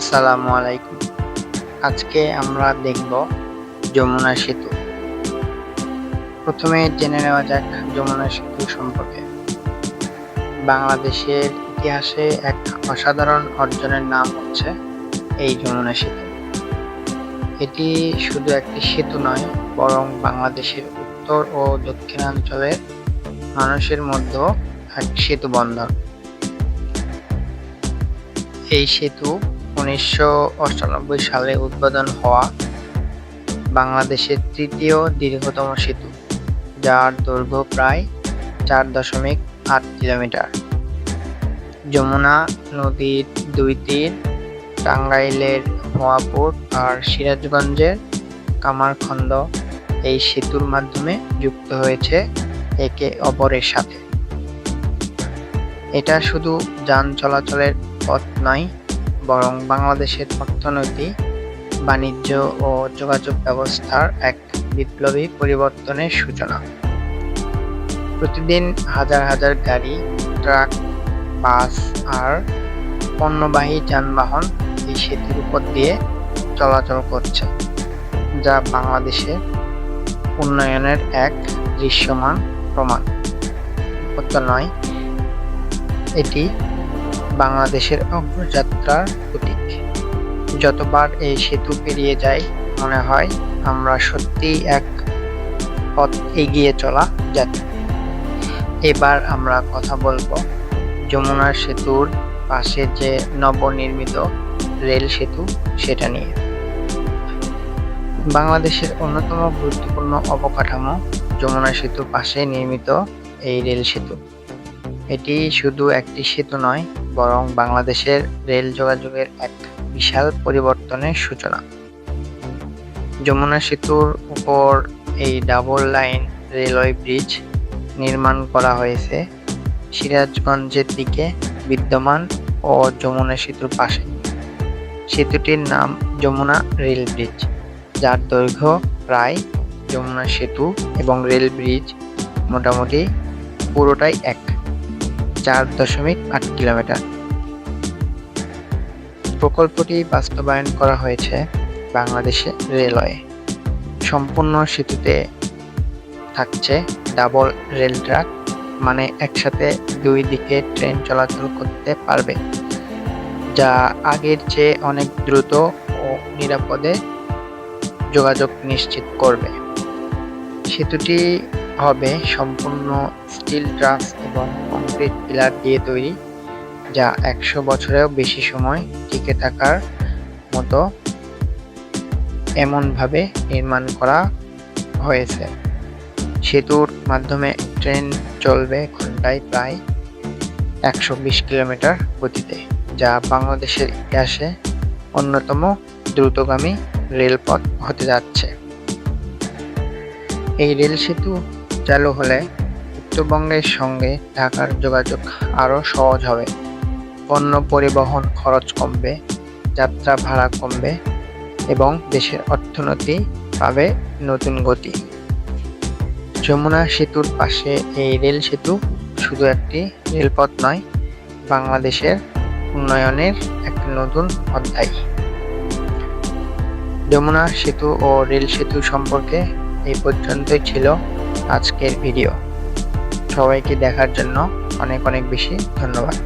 আসসালামু আলাইকুম। আজকে আমরা দেখব যমুনা সেতু। প্রথমে জেনে নেওয়া যাক যমুনা সেতু সম্পর্কে। বাংলাদেশের ইতিহাসে এক অসাধারণ অর্জনের নাম হচ্ছে এই যমুনা সেতু। এটি শুধু একটি সেতু নয়, বরং বাংলাদেশের উত্তর ও দক্ষিণাঞ্চলের মানুষের মধ্যে এক সেতু বন্ধন এই সেতু উনিশশো সালে উদ্বোধন হওয়া বাংলাদেশের তৃতীয় দীর্ঘতম সেতু, যার দৈর্ঘ্য প্রায় চার দশমিক আট কিলোমিটার। যমুনা নদীর দুই তীর, টাঙ্গাইলের মোয়াপুর আর সিরাজগঞ্জের কামারখন্দ এই সেতুর মাধ্যমে যুক্ত হয়েছে একে অপরের সাথে। এটা শুধু যান চলাচলের পথ নয় বরং বাংলাদেশের অর্থনীতি, বাণিজ্য ও যোগাযোগ ব্যবস্থার এক বিপ্লবী পরিবর্তনের সূচনা। প্রতিদিন হাজার হাজার গাড়ি, ট্রাক, বাস আর পণ্যবাহী যানবাহন এই সেতুর উপর দিয়ে চলাচল করছে, যা বাংলাদেশের উন্নয়নের এক দৃশ্যমান প্রমাণ। নয়, এটি বাংলাদেশের অগ্রযাত্রার প্রতীক। যতবার এই সেতু পেরিয়ে যাই মনে হয় আমরা সত্যিই এক পথ এগিয়ে চলা যাত্রী। এবার আমরা কথা বলব যমুনা সেতুর পাশে যে নবনির্মিত রেল সেতু, সেটা নিয়ে। বাংলাদেশের অন্যতম গুরুত্বপূর্ণ অবকাঠামো যমুনা সেতুর পাশে নির্মিত এই রেল সেতু। এটি শুধু একটি সেতু নয় বরং বাংলাদেশের রেল যোগাযোগের এক বিশাল পরিবর্তনের সূচনা। যমুনা সেতুর উপর এই ডাবল লাইন রেলওয়ে ব্রিজ নির্মাণ করা হয়েছে সিরাজগঞ্জের দিকে বিদ্যমান ও যমুনা সেতুর পাশে। সেতুটির নাম যমুনা রেল ব্রিজ, যার দৈর্ঘ্য প্রায় যমুনা সেতু এবং রেল ব্রিজ মোটামুটি পুরোটাই এক। চার দশমিক আট কিলোমিটার। প্রকল্পটি বাস্তবায়ন করা হয়েছে বাংলাদেশে রেলওয়ে। সম্পূর্ণ সেতুতে থাকছে ডাবল রেল ট্রাক মানে একসাথে দুই দিকে ট্রেন চলাচল করতে পারবে, যা আগের চেয়ে অনেক দ্রুত ও নিরাপদে যোগাযোগ নিশ্চিত করবে। সেতুটি হবে সম্পূর্ণ স্টিল ট্রাস এবং কংক্রিট পিলার দিয়ে তৈরি, যা একশো বছরেও বেশি সময় টিকে থাকার মতো এমনভাবে নির্মাণ করা হয়েছে। সেতুর মাধ্যমে ট্রেন চলবে ঘন্টায় প্রায় একশো বিশ কিলোমিটার গতিতে, যা বাংলাদেশের ইতিহাসে অন্যতম দ্রুতগামী রেলপথ হতে যাচ্ছে। এই রেল সেতু চালু হলে উত্তরবঙ্গের সঙ্গে ঢাকার যোগাযোগ আরও সহজ হবে। পণ্য পরিবহন খরচ কমবে, যাত্রা ভাড়া কমবে এবং দেশের অর্থনীতি পাবে নতুন গতি। যমুনা সেতুর পাশে এই রেল সেতু শুধু একটি রেলপথ নয়, বাংলাদেশের উন্নয়নের এক নতুন অধ্যায়। যমুনা সেতু ও রেল সেতু সম্পর্কে এই পর্যন্তই ছিল। আজকের ভিডিও। সবাইকে দেখার জন্য অনেক অনেক বেশি ধন্যবাদ।